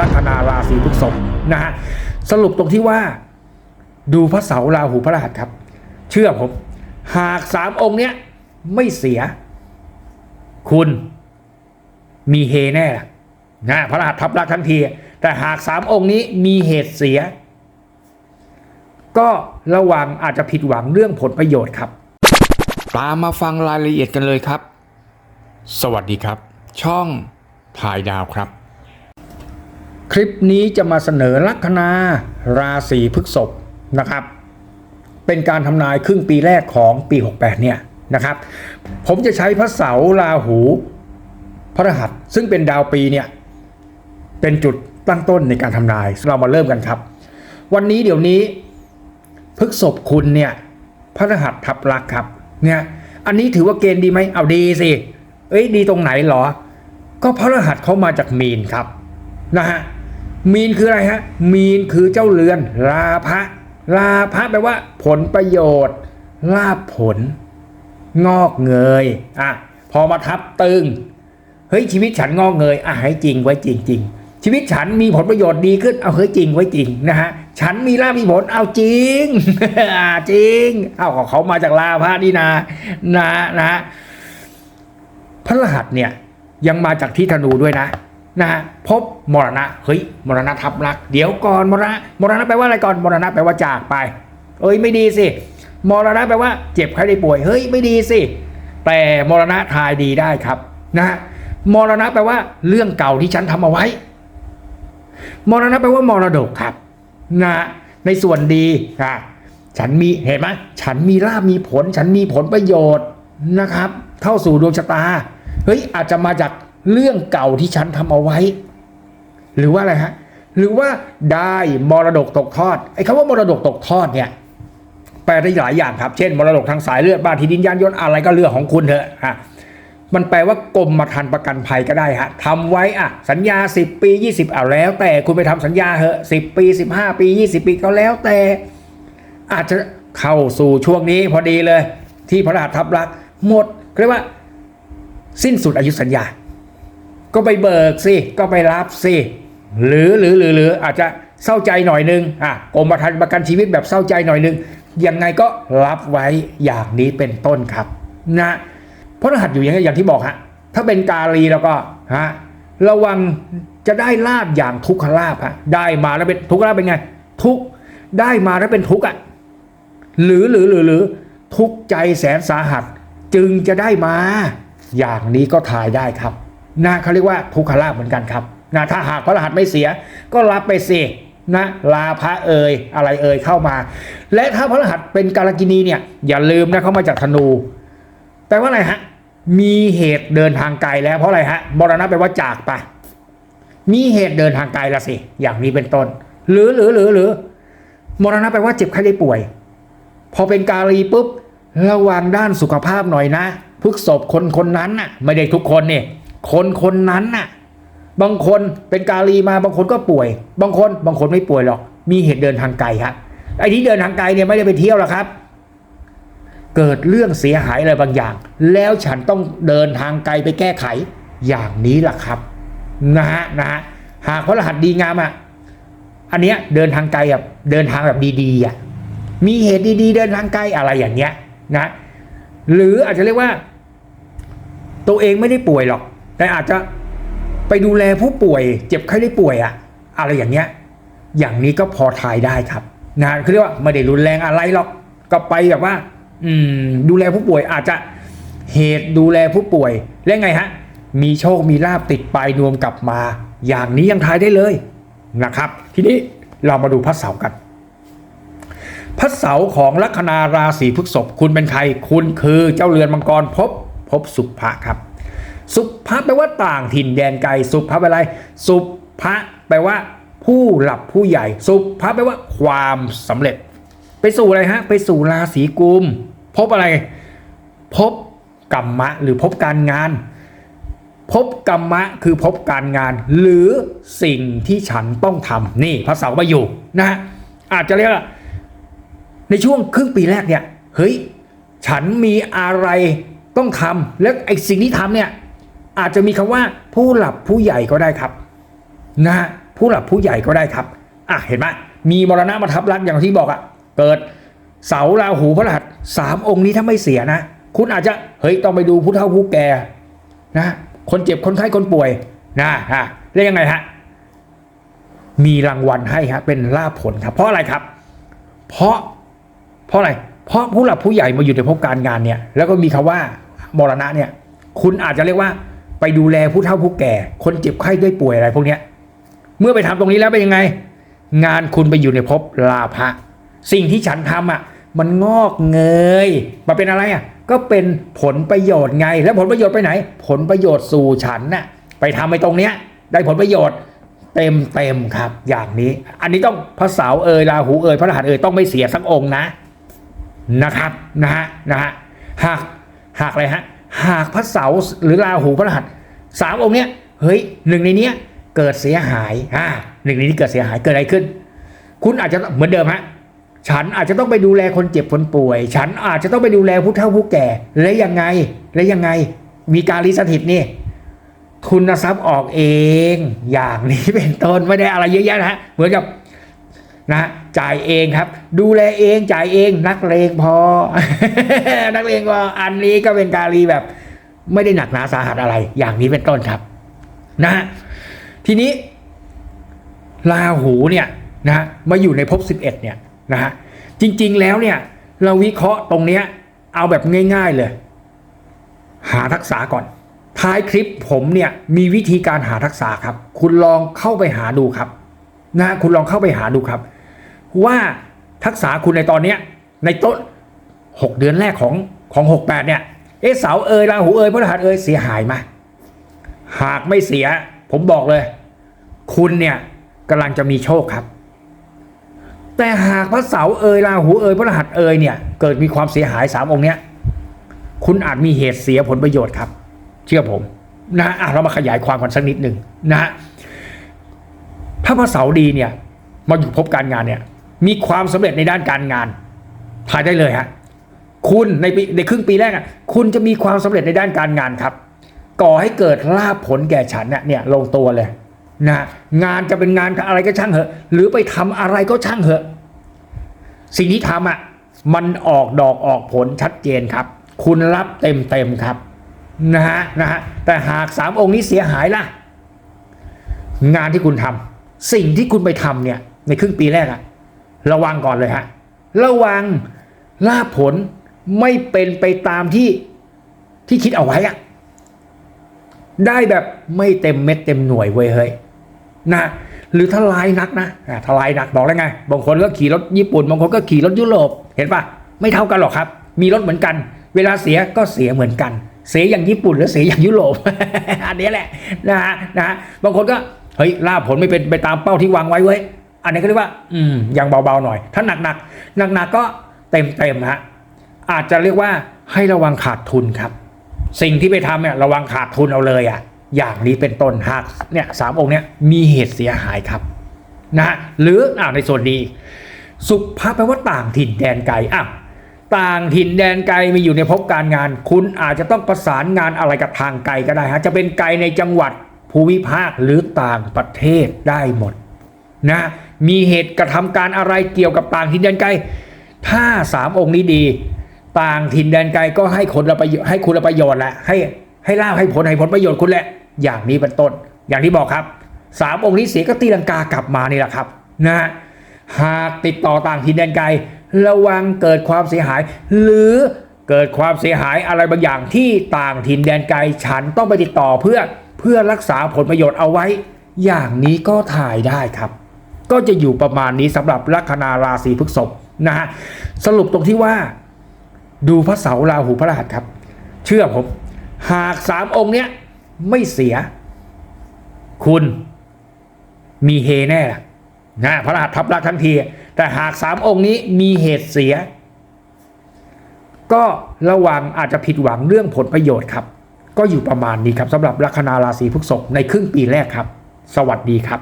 ลัคนาราศีพฤษภนะฮะสรุปตรงที่ว่าดูพระเสาราหูพระรหัสครับ เชื่อผม หากสามองค์เนี้ยไม่เสีย คุณมีเฮแน่ละนะพระรหัสทับลักทั้งที แต่หากสามองค์นี้มีเหตุเสีย ก็ระวังอาจจะผิดหวังเรื่องผลประโยชน์ครับ ตามมาฟังรายละเอียดกันเลยครับ สวัสดีครับ ช่องถ่ายดาวครับ คลิปนี้จะมาเสนอลัคนาราศีพฤษภนะครับ เป็นการทำนายครึ่งปีแรกของปี 68 เนี่ยนะครับ ผมจะใช้พระเสาราหูพระรหัสซึ่งเป็นดาวปีเนี่ยเป็นจุดตั้งต้นในการทำนาย เรามาเริ่มกันครับ วันนี้เดี๋ยวนี้พฤษภคุณเนี่ยพระรหัสทับลักครับเนี่ยอันนี้ถือว่าเกณฑ์ดีไหมเอาดีสิเอ้ยดีตรงไหนหรอ ก็พระรหัสเขามาจากมีนครับนะฮะ มีนคืออะไรฮะ มีนคือเจ้าเรือน ลาภะลาภะแปลว่า ผลประโยชน์ ลาภผล งอกเงยอะพอมาทับตึงเฮ้ยชีวิตฉันงอกเงยอะให้จริงไว้จริงจริงชีวิตฉันมีผลประโยชน์ดีขึ้น เอาเฮ้ยจริงไว้จริงนะฮะฉันมีลาภมีผลเอาจริงจริงเอาของเขามาจากลาภะนี่นะนะนะพระรหัสเนี่ยยังมาจากที่ธนูด้วยนะ นะฮะพบมรณะเฮ้ยมรณะทับรัก เดี๋ยวก่อนมรณะมรณะแปลว่าอะไรก่อนมรณะแปลว่าจากไป เอ้ยไม่ดีสิมรณะแปลว่าเจ็บใครได้ป่วยเฮ้ยไม่ดีสิแต่มรณะทายดีได้ครับนะฮะมรณะแปลว่าเรื่องเก่าที่ฉันทำเอาไว้ มรณะแปลว่ามรดกครับนะในส่วนดีค่ะฉันมีเห็นไหมฉันมีลาบมีผล ฉันมีผลประโยชน์นะครับ เข้าสู่ดวงชะตาเฮ้ยอาจจะมาจาก เรื่องเก่าที่ฉันทำเอาไว้ หรือว่าอะไรฮะหรือว่าได้มรดกตกทอดไอ้คำว่ามรดกตกทอดเนี่ยแปลได้หลายอย่างครับ เช่น มรดกทางสายเลือดบ้านที่ดินยานยนต์อะไรก็เรื่องของคุณเถอะฮะมันแปลว่ากรมธรรม์ประกันภัยก็ได้ฮะทำไว้อะสัญญา 10 ปี 20เอาแล้ว แต่คุณไปทำสัญญาเหอะ10 ปี 15 ปี 20 ปีก็แล้วแต่ อาจจะเข้าสู่ช่วงนี้พอดีเลย ที่พระรหัสทับลักหมดเรียกว่า สิ้นสุดอายุสัญญา ก็ไปเบิกสิ ก็ไปรับสิ หรือหรือหรือหรืออาจจะเศร้าใจหน่อยนึงอะกรมธรรม์ประกันชีวิตแบบเศร้าใจหน่อยนึงยังไงก็รับไว้อย่างนี้เป็นต้นครับนะเพราะรหัสอยู่อย่างอย่างที่บอกฮะถ้าเป็นกาลีแล้วก็ฮะระวังจะได้ลาบอย่างทุกขลาบฮะได้มาแล้วเป็นทุกขลาบเป็นไง ทุกได้มาแล้วเป็นทุกข์อะหรือหรือหรือหรือทุกใจแสนสาหัสจึงจะได้มา อย่างนี้ก็ทายได้ครับ นะเขาเรียกว่าทุกขลาภเหมือนกันครับนะถ้าหากพระรหัสไม่เสียก็รับไปสินะลาพระเอ่ยอะไรเอ่ยเข้ามา และถ้าพระรหัสเป็นกาลกินีเนี่ยอย่าลืมนะเขามาจากธนูแปลว่าอะไรฮะมีเหตุเดินทางไกลแล้วเพราะอะไรฮะมรณะแปลว่าจากไป มีเหตุเดินทางไกลละสิ อย่างนี้เป็นต้น หรือหรือหรือหรือมรณะแปลว่าเจ็บไข้ได้ป่วย พอเป็นกาลีปุ๊บระวังด้านสุขภาพหน่อยนะพฤกษบคนคนนั้นน่ะ ไม่ได้ทุกคนเนี่ย คนคนนั้นน่ะ บางคนเป็นกาลีมาบางคนก็ป่วย บางคนบางคนไม่ป่วยหรอก มีเหตุเดินทางไกลฮะไอ้ที่เดินทางไกลเนี่ยไม่ได้ไปเที่ยวหรอกครับ เกิดเรื่องเสียหายอะไรบางอย่าง แล้วฉันต้องเดินทางไกลไปแก้ไขอย่างนี้แหละครับนะฮะนะฮะหากพระรหัสดีงามอะอันเนี้ยเดินทางไกลแบบเดินทางแบบดีๆอะมีเหตุดีๆ เดินทางไกลอะไรอย่างเงี้ยนะ หรืออาจจะเรียกว่า ตัวเองไม่ได้ป่วยหรอก แต่อาจจะไปดูแลผู้ป่วยเจ็บไข้ได้ป่วยอะอะไรอย่างเงี้ย อย่างนี้ก็พอทายได้ครับนะคือเรียกว่าไม่ได้รุนแรงอะไรหรอกก็ไปแบบว่า อืม ดูแลผู้ป่วยอาจจะเหตุดูแลผู้ป่วยและไงฮะ มีโชคมีลาบติดไปรวมกลับมา อย่างนี้ยังทายได้เลยนะครับ ทีนี้เรามาดูพระเสากันพระเสาของลัคนาราศีพฤษภคุณเป็นใคร คุณคือเจ้าเรือนมังกรภพบภพสุภะครับ สุภะแปลว่าต่างถิ่นแดนไกล สุภะแปลอะไร สุภะแปลว่า ผู้หลับผู้ใหญ่ สุภะแปลว่า ความสำเร็จ ไปสู่อะไรฮะ ไปสู่ราศีกุม พบอะไร พบกรรมะ หรือพบการงาน พบกรรมะคือพบการงาน หรือสิ่งที่ฉันต้องทำนี่พระเสาร์มาอยู่นะฮะอาจจะเรียกว่าในช่วงครึ่งปีแรกเนี่ยเฮ้ยฉันมีอะไรต้องทำแล้วไอ้สิ่งที่ทำเนี่ย อาจจะมีคำว่าผู้หลับผู้ใหญ่ก็ได้ครับนะฮะผู้หลักผู้ใหญ่ก็ได้ครับอะเห็นไหมมีมรณะมาทับลักอย่างที่บอกอะเกิดเสาราหูพระรหัสสามองค์นี้ถ้าไม่เสียนะ คุณอาจจะเฮ้ยต้องไปดูผู้เฒ่าผู้แก่นะคนเจ็บคนไข้คนป่วยนะฮะแล้วยังไงฮะมีรางวัลให้ครับเป็นลาผลครับ เพราะอะไรครับ เพราะเพราะอะไร เพราะผู้หลักผู้ใหญ่มาอยู่ในภพการงานเนี่ย แล้วก็มีคำว่ามรณะเนี่ย คุณอาจจะเรียกว่า ไปดูแลผู้เฒ่าผู้แก่ คนเจ็บไข้ด้วยป่วยอะไรพวกเนี้ย เมื่อไปทำตรงนี้แล้วเป็นยังไง งานคุณไปอยู่ในภพลาภะสิ่งที่ฉันทำอะ มันงอกเงยมาเป็นอะไรอะ ก็เป็นผลประโยชน์ไง แล้วผลประโยชน์ไปไหน ผลประโยชน์สู่ฉันน่ะ ไปทำไปตรงเนี้ย ได้ผลประโยชน์เต็มเต็มๆครับ อย่างนี้ อันนี้ต้องพระเสาร์เอยราหูเอยพระรหัสเอยต้องไม่เสียสักองค์นะ นะครับนะฮะนะฮะหากหากอะไรฮะ หากพระเสาหรือราหูพระรหัสสามองค์เนี้ยเฮ้ยหนึ่งในเนี้ยเกิดเสียหายอ่าหนึ่งในนี้เกิดเสียหายเกิดอะไรขึ้น คุณอาจจะเหมือนเดิมฮะฉันอาจจะต้องไปดูแลคนเจ็บคนป่วย ฉันอาจจะต้องไปดูแลผู้เฒ่าผู้แก่และยังไงและยังไง มีการลิสถิตนี่ทุนทรัพย์ออกเอง อย่างนี้เป็นต้นไม่ได้อะไรเยอะแยะนะฮะเหมือนกับ นะจ่ายเองครับ ดูแลเองจ่ายเองนักเลงพอ นักเลงพออันนี้ก็เป็นการีแบบ ไม่ได้หนักหนาสาหัสอะไร อย่างนี้เป็นต้นครับ นะทีนี้ลาหูเนี่ยนะฮะมาอยู่ในภพ11เนี่ยนะฮะจริง ๆแล้วเนี่ย เราวิเคราะห์ตรงเนี้ย เอาแบบง่าย ๆเลย หาทักษะก่อน ท้ายคลิปผมเนี่ยมีวิธีการหาทักษะครับ คุณลองเข้าไปหาดูครับนะคุณลองเข้าไปหาดูครับ ว่าทักษะคุณในตอนเนี้ยในต้นหกเดือนแรกของของหกแปดเนี่ยเอเสาเอยราหูเอยพฤหัสเอยเสียหายไหมหากไม่เสีย ผมบอกเลย คุณเนี่ยกำลังจะมีโชคครับ แต่หากพระเสาเอยราหูเอยพฤหัสเอยเนี่ย เกิดมีความเสียหายสามองค์เนี้ย คุณอาจมีเหตุเสียผลประโยชน์ครับ เชื่อผมนะอะเรามาขยายความกันสักนิดหนึ่งนะฮะถ้าพระเสาดีเนี่ยมาอยู่พบการงานเนี่ย มีความสำเร็จในด้านการงานทายได้เลยฮะคุณในปีในครึ่งปีแรกอะคุณจะมีความสำเร็จในด้านการงานครับ ก่อให้เกิดลาภผลแก่ฉันเนี่ยเนี่ยลงตัวเลยนะงานจะเป็นงานอะไรก็ช่างเหอะ หรือไปทำอะไรก็ช่างเหอะ สิ่งที่ทำอะมันออกดอกออกผลชัดเจนครับ คุณรับเต็มเต็มครับนะฮะนะฮะแต่หากสามองค์นี้เสียหายล่ะ งานที่คุณทำสิ่งที่คุณไปทำเนี่ย ในครึ่งปีแรกอะ ระวังก่อนเลยฮะ ระวังลาผลไม่เป็นไปตามที่ที่คิดเอาไว้อะได้แบบไม่เต็มเม็ดเต็มหน่วยเว้ยเฮ้ยนะหรือถลายนักนะถลายหนักบอกแล้วไงบางคนก็ขี่รถญี่ปุ่นบางคนก็ขี่รถยุโรปเห็นปะไม่เท่ากันหรอกครับ มีรถเหมือนกัน เวลาเสียก็เสียเหมือนกัน เสียอย่างญี่ปุ่นหรือเสียอย่างยุโรปอันนี้แหละนะฮะนะฮะบางคนก็เฮ้ยลาผลไม่เป็นไปตามเป้าที่วางไว้เว้ย อันนี้ก็เรียกว่า อืมยังเบาๆหน่อย ถ้าหนักๆหนักๆก็เต็มเต็มๆฮะอาจจะเรียกว่าให้ระวังขาดทุนครับ สิ่งที่ไปทำเนี่ยระวังขาดทุนเอาเลยอะ อย่างนี้เป็นต้นหากเนี่ยสามองค์เนี่ยมีเหตุเสียหายครับนะฮะหรืออ่าในส่วนนี้ สุภาพแปลว่าต่างถิ่นแดนไกลอะต่างถิ่นแดนไกลมีอยู่ในภพการงาน คุณอาจจะต้องประสานงานอะไรกับทางไกลก็ได้ฮะจะเป็นไกลในจังหวัดภูมิภาคหรือต่างประเทศได้หมดนะ มีเหตุกระทำการอะไรเกี่ยวกับต่างถิ่นแดนไกล ถ้าสามองค์นี้ดี ต่างถิ่นแดนไกลก็ให้คนละประโยชน์ให้คุณละประโยชน์แหละให้ให้ล่าให้ผลให้ผลประโยชน์คุณแหละ อย่างนี้เป็นต้น อย่างที่บอกครับสามองค์นี้เสียก็ตีลังกากลับมานี่แหละครับนะฮะหากติดต่อต่างถิ่นแดนไกล ระวังเกิดความเสียหาย หรือเกิดความเสียหายอะไรบางอย่างที่ต่างถิ่นแดนไกล ฉันต้องไปติดต่อเพื่อเพื่อรักษาผลประโยชน์เอาไว้ อย่างนี้ก็ถ่ายได้ครับ ก็จะอยู่ประมาณนี้สำหรับลัคนาราศีพฤษภนะฮะสรุปตรงที่ว่า ดูพระเสาราหูพระรหัสครับ เชื่อผมหากสามองค์เนี้ยไม่เสีย คุณมีเฮแน่ละนะพระรหัสทับลักทั้งที แต่หากสามองค์นี้มีเหตุเสีย ก็ระวังอาจจะผิดหวังเรื่องผลประโยชน์ครับ ก็อยู่ประมาณนี้ครับสำหรับลัคนาราศีพฤษภในครึ่งปีแรกครับ สวัสดีครับ